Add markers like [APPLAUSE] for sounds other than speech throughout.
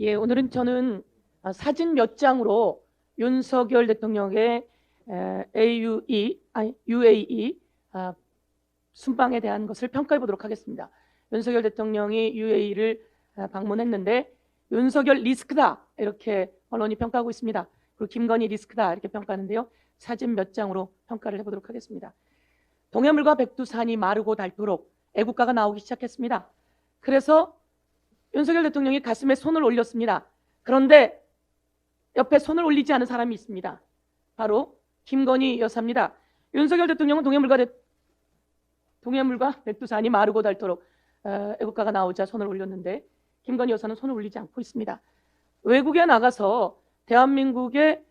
예, 오늘은 저는 아, 사진 몇 장으로 윤석열 대통령의 에, AUE, 아니 UAE 아, 순방에 대한 것을 평가해 보도록 하겠습니다. 윤석열 대통령이 UAE를 방문했는데 윤석열 리스크다 이렇게 언론이 평가하고 있습니다. 그리고 김건희 리스크다 이렇게 평가하는데요. 사진 몇 장으로 평가를 해보도록 하겠습니다. 동해물과 백두산이 마르고 닳도록 애국가가 나오기 시작했습니다. 그래서 윤석열 대통령이 가슴에 손을 올렸습니다. 그런데 옆에 손을 올리지 않은 사람이 있습니다. 바로 김건희 여사입니다. 윤석열 대통령은 동해물과 대, 동해물과 백두산이 마르고 닳도록 어, 애국가가 나오자 손을 올렸는데 김건희 여사는 손을 올리지 않고 있습니다. 외국에 나가서 대한민국의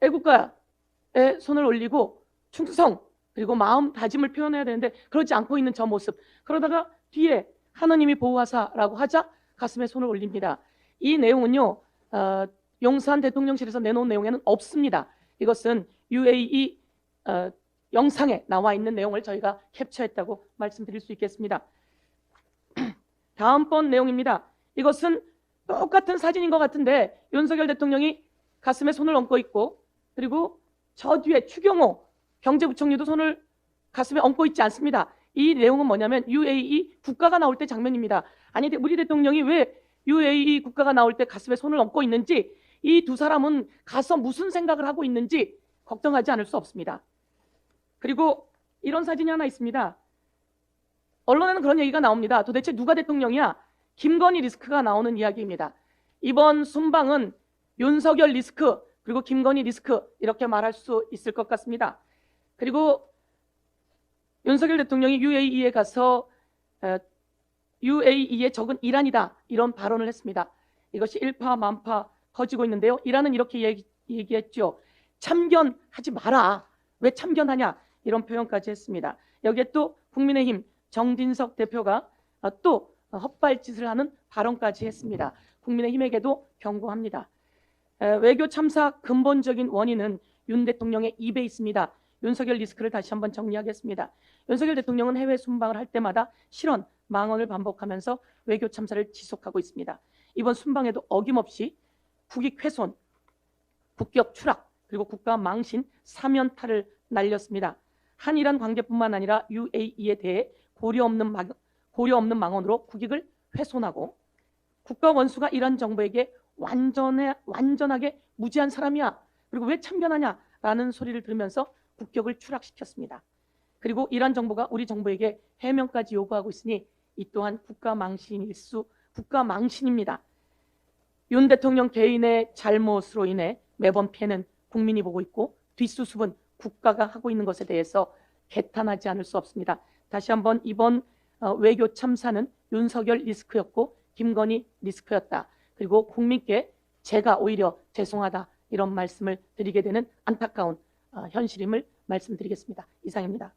애국가에 손을 올리고 충성 그리고 마음 다짐을 표현해야 되는데 그러지 않고 있는 저 모습 그러다가 뒤에 하나님이 보호하사라고 하자 가슴에 손을 올립니다. 이 내용은요 어, 용산 대통령실에서 내놓은 내용에는 없습니다. 이것은 UAE 어, 영상에 나와 있는 내용을 저희가 캡처했다고 말씀드릴 수 있겠습니다. [CLEARS THROAT] 다음번 내용입니다. 이것은 똑같은 사진인 것 같은데 윤석열 대통령이 가슴에 손을 얹고 있고 그리고 저 뒤에 추경호 경제부총리도 손을 가슴에 얹고 있지 않습니다. 이 내용은 뭐냐면 UAE 국가가 나올 때 장면입니다. 아니 우리 대통령이 왜 UAE 국가가 나올 때 가슴에 손을 얹고 있는지 이 두 사람은 가서 무슨 생각을 하고 있는지 걱정하지 않을 수 없습니다. 그리고 이런 사진이 하나 있습니다. 언론에는 그런 얘기가 나옵니다. 도대체 누가 대통령이야? 김건희 리스크가 나오는 이야기입니다. 이번 순방은 윤석열 리스크 그리고 김건희 리스크 이렇게 말할 수 있을 것 같습니다. 그리고 윤석열 대통령이 UAE에 가서 UAE의 적은 이란이다 이런 발언을 했습니다. 이것이 일파만파 퍼지고 있는데요. 이란은 이렇게 얘기, 얘기했죠. 참견하지 마라. 왜 참견하냐? 이런 표현까지 했습니다. 여기에 또 국민의힘 정진석 대표가 또 헛발짓을 하는 발언까지 했습니다. 국민의힘에게도 경고합니다. 외교 참사 근본적인 원인은 윤 대통령의 입에 있습니다. 윤석열 리스크를 다시 한번 정리하겠습니다. 윤석열 대통령은 해외 순방을 할 때마다 실언, 망언을 반복하면서 외교 참사를 지속하고 있습니다. 이번 순방에도 어김없이 국익 훼손, 국격 추락, 그리고 국가 망신, 사면탈을 날렸습니다. 한이란 관계뿐만 아니라 UAE에 대해 고려 없는 막, 고려 없는 망언으로 국익을 훼손하고 국가 원수가 이란 정부에게 완전해, 완전하게 무지한 사람이야. 그리고 왜 참견하냐라는 소리를 들으면서 국격을 추락시켰습니다. 그리고 이란 정부가 우리 정부에게 해명까지 요구하고 있으니 이 또한 국가 망신일 수 국가 망신입니다. 윤 대통령 개인의 잘못으로 인해 매번 피해는 국민이 보고 있고 뒷수습은 국가가 하고 있는 것에 대해서 개탄하지 않을 수 없습니다. 다시 한번 이번 어, 외교 참사는 윤석열 리스크였고 김건희 리스크였다. 그리고 국민께 제가 오히려 죄송하다 이런 말씀을 드리게 되는 안타까운 어, 현실임을 말씀드리겠습니다. 이상입니다.